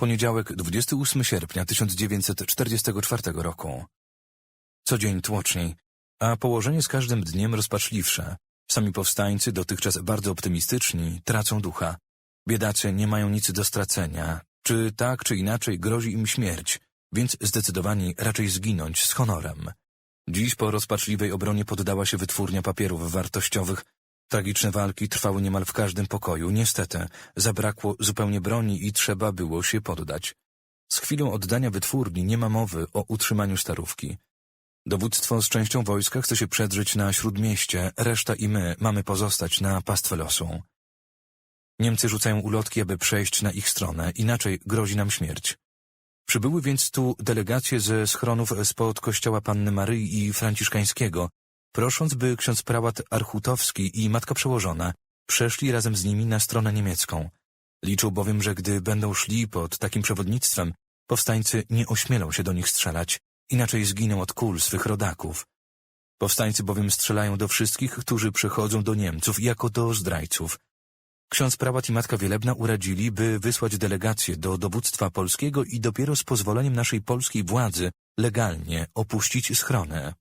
Poniedziałek, 28 sierpnia 1944 roku. Co dzień tłoczniej, a położenie z każdym dniem rozpaczliwsze. Sami powstańcy, dotychczas bardzo optymistyczni, tracą ducha. Biedacy nie mają nic do stracenia. Czy tak, czy inaczej grozi im śmierć, więc zdecydowani raczej zginąć z honorem. Dziś po rozpaczliwej obronie poddała się wytwórnia papierów wartościowych. Tragiczne walki trwały niemal w każdym pokoju. Niestety, zabrakło zupełnie broni i trzeba było się poddać. Z chwilą oddania wytwórni nie ma mowy o utrzymaniu starówki. Dowództwo z częścią wojska chce się przedrzeć na śródmieście, reszta i my mamy pozostać na pastwę losu. Niemcy rzucają ulotki, aby przejść na ich stronę, inaczej grozi nam śmierć. Przybyły więc tu delegacje ze schronów spod kościoła Panny Maryi i Franciszkańskiego, prosząc, by ksiądz prałat Archutowski i matka przełożona przeszli razem z nimi na stronę niemiecką. Liczył bowiem, że gdy będą szli pod takim przewodnictwem, powstańcy nie ośmielą się do nich strzelać, inaczej zginą od kul swych rodaków. Powstańcy bowiem strzelają do wszystkich, którzy przychodzą do Niemców jako do zdrajców. Ksiądz prałat i matka wielebna uradzili, by wysłać delegację do dowództwa polskiego i dopiero z pozwoleniem naszej polskiej władzy legalnie opuścić schronę.